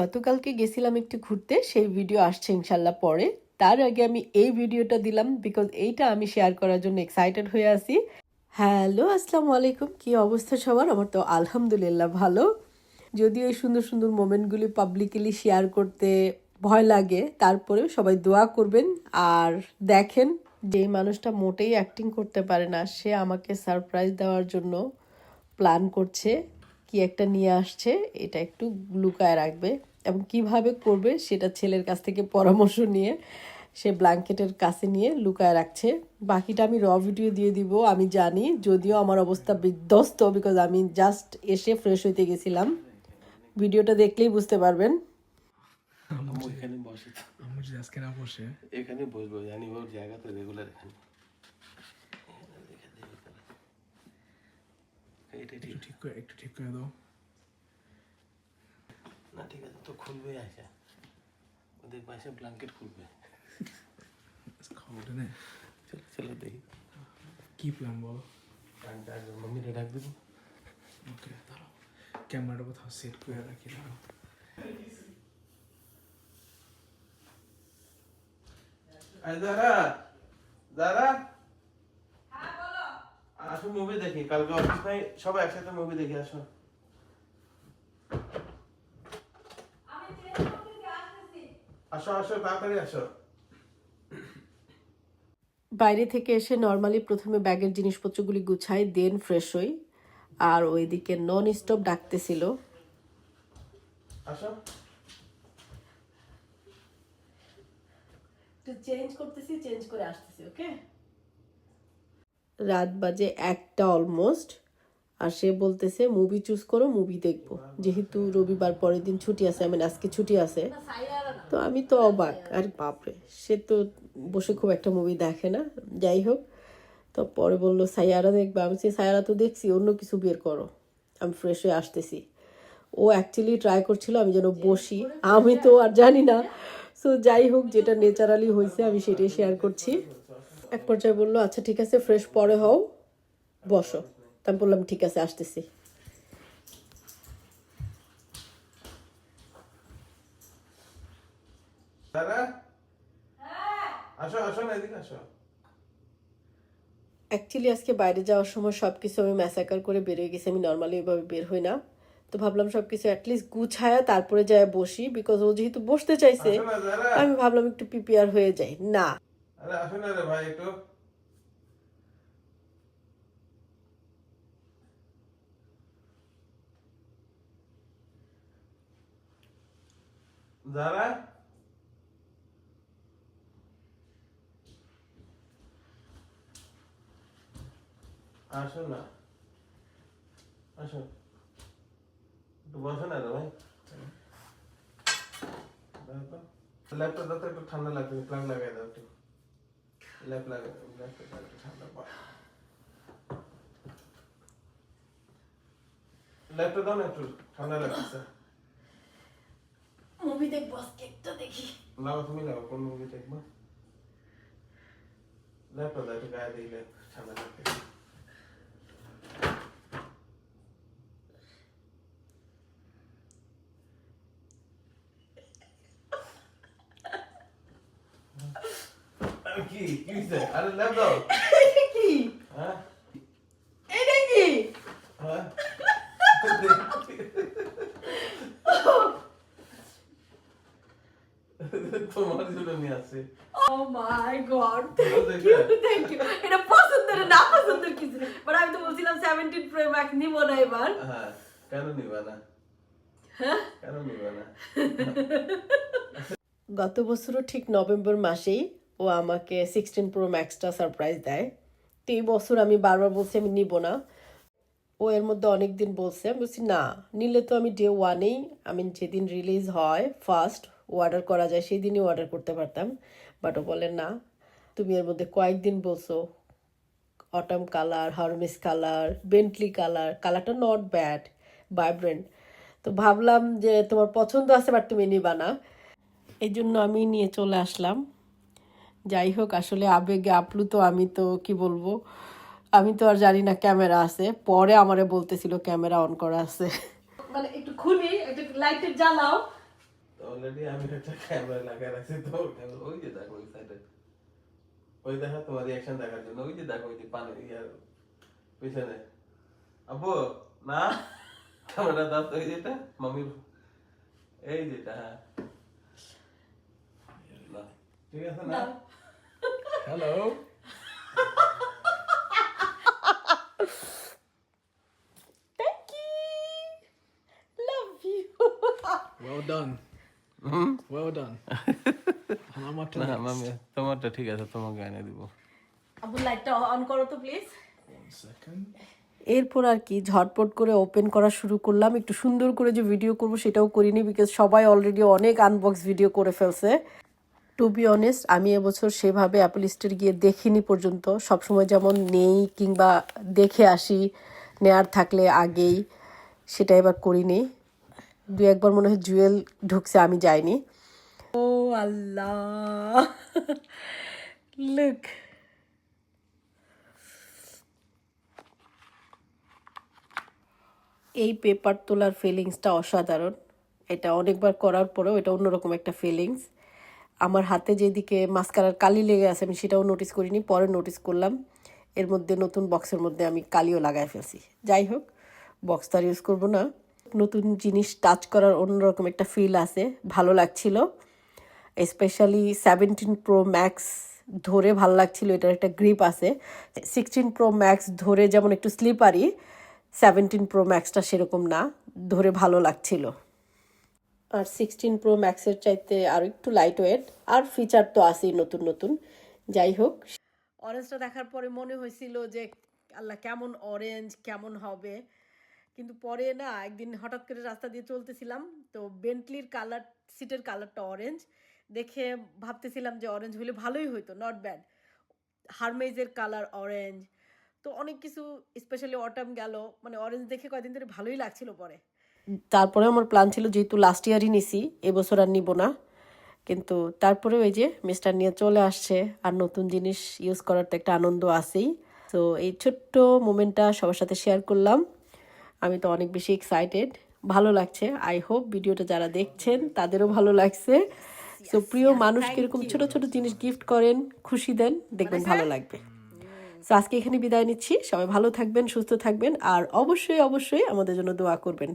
গতকালকে গেছিলাম একটু ঘুরতে, সেই ভিডিও আসছে ইনশাল্লাহ পরে। তার আগে আমি এই ভিডিওটা দিলাম বিকজ এইটা আমি শেয়ার করার জন্য এক্সাইটেড হয়ে আছি। হ্যালো আসসালামু আলাইকুম। কি অবস্থা সবার? আমার তো আলহামদুলিল্লাহ ভালো। যদিও এই সুন্দর সুন্দর মোমেন্টগুলি পাবলিকলি শেয়ার করতে ভয় লাগে, তারপরেও সবাই দোয়া করবেন। আর দেখেন যে মানুষটা মোটেই অ্যাক্টিং করতে পারে না, সে আমাকে সারপ্রাইজ দেওয়ার জন্য প্ল্যান করছে। কি একটা নিয়ে আসছে এটা একটু লুকায় রাখবে এবং কীভাবে করবে সেটা ছেলের কাছ থেকে পরামর্শ নিয়ে সে ব্ল্যাঙ্কেটের কাছে নিয়ে লুকায় রাখছে। বাকিটা আমি র ভিডিও দিয়ে দিব আমি জানি যদিও আমার অবস্থা বিধ্বস্ত বিকজ আমি জাস্ট এসে ফ্রেশ হইতে গেছিলাম। ভিডিওটা দেখলেই বুঝতে পারবেন। এখানে বসে। আজকে না বসে। এখানে বসবো জানি ওর জায়গা তো রেগুলার এখানে। এটা ঠিক একটু ঠিক করে একটু ঠিক করে দাও। না ঠিক আছে তো খুলবে আসা ওদের পাশে ব্ল্যাঙ্কেট খুলবে। খাওয়াটা নে। চলো চলো দেখি। কি প্ল্যান বলো? ডাক মাম্মিরে ডাক দেবো। ওকে দাঁড়াও। ক্যামেরাটা কোথাও সেট করে রাখি দাঁড়াও। আরে দাঁড়া দাঁড়া। আসো মুভি দেখি কালকে অফিস নাই সবাই একসাথে মুভি দেখি আসো। আসো আসো তাড়াতাড়ি আসো। বাইরে থেকে এসে নর্মালি প্রথমে ব্যাগের জিনিসপত্রগুলি গুছাই দেন ফ্রেশ হই। আর ওইদিকে নন স্টপ ডাকতেছিল। আসো। চেঞ্জ করতেছি চেঞ্জ করে আসতেছি ওকে রাত বাজে একটা অলমোস্ট আর সে বলতেছে মুভি চুজ করো মুভি দেখব। যেহেতু রবিবার পরের দিন ছুটি আছে মানে আজকে ছুটি আছে। তো আমি তো অবাক, আর বাপরে, সে তো বসে খুব একটা মুভি দেখে না। যাই হোক, তো পরে বলল, সাইয়ারা দেখবে। আমি সে সাইয়ারা তো দেখছি, অন্য কিছু বের করো। আমি ফ্রেশ হয়ে আসতেছি। ও অ্যাকচুয়ালি ট্রাই করছিল, আমি যেন বসি। আমি তো আর জানি না। সো যাই হোক, যেটা নেচারালি হয়েছে, আমি সেটাই শেয়ার করছি। এক পর্যায়ে বলল আচ্ছা ঠিক আছে ফ্রেশ পরে হও বসো। তা আমি বললাম ঠিক আছে আসতেছি। অ্যাকচুয়ালি আজকে বাইরে যাওয়ার সময় সব কিছু আমি ম্যাসাকার করে বেরিয়ে গেছি। আমি নর্মালি এভাবে বের হই না। তো ভাবলাম সব কিছু অ্যাটলিস্ট গুছায়া তারপরে যায় বসি বিকজ ও যেহেতু বসতে চাইছে আমি ভাবলাম একটু প্রিপেয়ার হয়ে যাই। না। আরে আসো না রে ভাই একটু। দাঁড়া আসো না। আসো একটু বসো না রে ভাই। ল্যাপটপ দাও তো একটু ঠান্ডা লাগবে প্লাগ লাগাই দাও একটু। ল্যাপ লাগাই ল্যাপটপ একটু ঠান্ডা পড়ে ল্যাপটপ দাও না একটু ঠান্ডা লাগছে মুভি দেখবো আজকে একটা দেখি লাও তুমি লাও কোন মুভি দেখবা ল্যাপটপ দাও একটু গায়ে দিলে ঠান্ডা লাগবে কি? কি হইছে? আরে ল্যাপ দাও। কি? হ্যাঁ? এটা কি? হ্যাঁ? তোমার জন্য নিয়ে আসছে। ও my god thank you thank you এটা পছন্দের না পছন্দের কিছু বাট আমি তো বলছিলাম 17 প্রো ম্যাক্স নিব না এবার। হ্যাঁ কেন নিবা না? হ্যাঁ? কেন নিবা না? গত বছরও ঠিক নভেম্বর মাসেই ও আমাকে সিক্সটিন প্রো ম্যাক্সটা সারপ্রাইজ দেয়। তো এই বছর আমি বারবার বলছি, আমি নিব না। ও এর মধ্যে অনেক দিন বলছে, আমি বলছি, না, নিলে তো আমি ডে ওয়ানেই আমি যেদিন রিলিজ হয় ফার্স্ট অর্ডার করা যায় সেই দিনই অর্ডার করতে পারতাম। বাট ও বলে, না, তুমি এর মধ্যে কয়েকদিন বলছো autumn colour Hermes colour Bentley colour কালারটা নট ব্যাড ভাইব্রেন্ট তো ভাবলাম যে তোমার পছন্দ আছে বাট তুমি নিবা না। এই জন্য আমি নিয়ে চলে আসলাম। যাই হোক আসলে আবেগে আপ্লুত আমি তো কি বলব? আমি তো আর জানি না ক্যামেরা আছে। পরে আমারে বলতেছিল ক্যামেরা অন করা আছে। মানে একটু খুলি একটু লাইটের জ্বালাও। অলরেডি আমি একটা ক্যামেরা লাগাই রাখছি তো ওই যে দেখো ওই সাইডে ওই দেখো তোমার রিয়াকশন দেখার জন্য ওই যে দেখো ওই যে পানি ইয়ার পিছনে। আপু না? ক্যামেরা দাও তো এই যেটা মামি এই যেটা হ্যাঁ। ঠিক আছে না Hello. Thank you. Love you. Well done. Mm? Well done. আমারটা না মামি তোমারটা ঠিক আছে তোমাকে এনে দিব আবু লাইটটা অন করো তো প্লিজ One second. এরপর আর কি ঝটপট করে ওপেন করা শুরু করলাম একটু সুন্দর করে যে ভিডিও করব সেটাও করিনি বিকজ সবাই অলরেডি অনেক আনবক্স ভিডিও করে ফেলছে টু বি অনেস্ট আমি এবছর সেভাবে অ্যাপল স্টোর গিয়ে দেখিনি পর্যন্ত। সবসময় যেমন নেই কিংবা দেখে আসি, নেয়ার থাকলে আগেই সেটা এবার করিনি। দু একবার মনে হয় জুয়েল ঢুকছে, আমি যাইনি। ও আল্লাহ। লুক এই পেপার তোলার ফিলিংসটা অসাধারণ। এটা অনেকবার করার পরেও এটা অন্যরকম একটা ফিলিংস আমার হাতে যেদিকে মাস্কারার কালি লেগে আছে, আমি সেটাও নোটিস করিনি, পরে নোটিস করলাম। এর মধ্যে নতুন বক্সের মধ্যে আমি কালিও লাগাই ফেলছি। যাই হোক বক্স আর ইউজ করব না। নতুন জিনিস টাচ করার অন্যরকম একটা ফিল আছে, ভালো লাগছিল। স্পেশালি সেভেন্টিন প্রো ম্যাক্স ধরে ভালো লাগছিল, এটার একটা গ্রিপ আছে। সিক্সটিন প্রো ম্যাক্স ধরে যেমন একটু স্লিপারি সেভেন্টিন প্রো ম্যাক্সটা সেরকম না, ধরে ভালো লাগছিল। আর সিক্সটিন প্রো ম্যাক্সের চাইতে আর একটু লাইট ওয়েট আর ফিচার তো আছেই নতুন নতুন। যাই হোক। অরেঞ্জটা দেখার পরে মনে হয়েছিল যে, আল্লাহ কেমন অরেঞ্জ কেমন হবে। কিন্তু পরে না, একদিন হঠাৎ করে রাস্তা দিয়ে চলতেছিলাম, তো বেন্টলির কালার সিটের কালারটা অরেঞ্জ দেখে ভাবতেছিলাম যে অরেঞ্জ হলে ভালোই হইতো নট ব্যাড হারমেজের কালার অরেঞ্জ তো অনেক কিছু স্পেশালি অটাম গেল মানে অরেঞ্জ দেখে কয়দিন ধরে ভালোই লাগছিল পরে। তারপরে আমার প্ল্যান ছিল যেহেতু লাস্ট ইয়ারই নিছি এবছর আর নিব না। কিন্তু তারপরে ওই যে মিস্টার নিয়ে চলে আসছে আর নতুন জিনিস ইউজ করার তো একটা আনন্দ আছেই। তো এই ছোট্ট মোমেন্টটা সবার সাথে শেয়ার করলাম। আমি তো অনেক বেশি এক্সাইটেড ভালো লাগছে। আই হোপ ভিডিওটা যারা দেখছেন তাদেরও ভালো লাগছে। তো প্রিয় মানুষ এরকম ছোট ছোট জিনিস গিফট করেন খুশি দেন দেখবেন ভালো লাগবে। তো আজকে এখানে বিদায় নিচ্ছি। সবাই ভালো থাকবেন সুস্থ থাকবেন আর অবশ্যই অবশ্যই আমাদের জন্য দোয়া করবেন।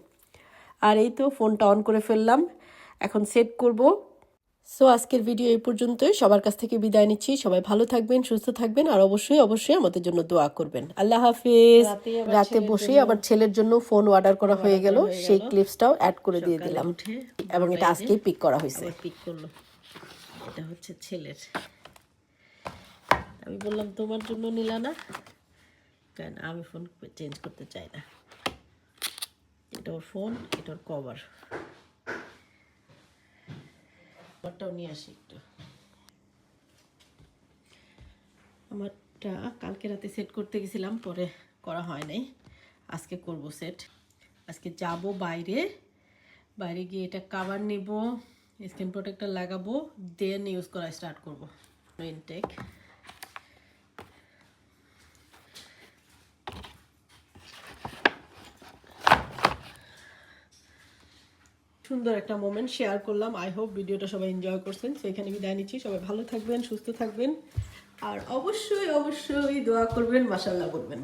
আর এই তো ফোনটা অন করে ফেললাম। এখন সেট করব। সো আজকের ভিডিও এই পর্যন্তই। সবার কাছ থেকে বিদায় নিচ্ছি। সবাই ভালো থাকবেন সুস্থ থাকবেন আর অবশ্যই অবশ্যই আমাদের জন্য দোয়া করবেন। আল্লাহ হাফিজ। রাতে বসেই আমার ছেলের জন্য ফোন অর্ডার করা হয়ে গেল। সেই ক্লিপসটাও অ্যাড করে দিয়ে দিলাম। এবং এটা আজকেই পিক করা হয়েছে। পিক করল। এটা হচ্ছে ছেলের। আমি বললাম তোমার জন্য নিলা না? কেন আমি ফোন চেঞ্জ করতে চাই না। এটা ওর ফোন এটা ওর কভার। কভারটাও নিয়ে আসি একটু। আমারটা কালকে রাতে সেট করতে গেছিলাম, পরে করা হয় নাই। আজকে করব সেট। আজকে যাব বাইরে। বাইরে গিয়ে এটা কাভার নিব স্ক্রিন প্রোটেক্টর লাগাবো দেন ইউজ করা স্টার্ট করব। ইনটেক সুন্দর একটা মোমেন্ট শেয়ার করলাম। আই হোপ ভিডিওটা সবাই এনজয় করছেন। তো এখানে বিদায় নিচ্ছি। সবাই ভালো থাকবেন, সুস্থ থাকবেন। আর অবশ্যই অবশ্যই দোয়া করবেন মাসাল্লাহ করবেন।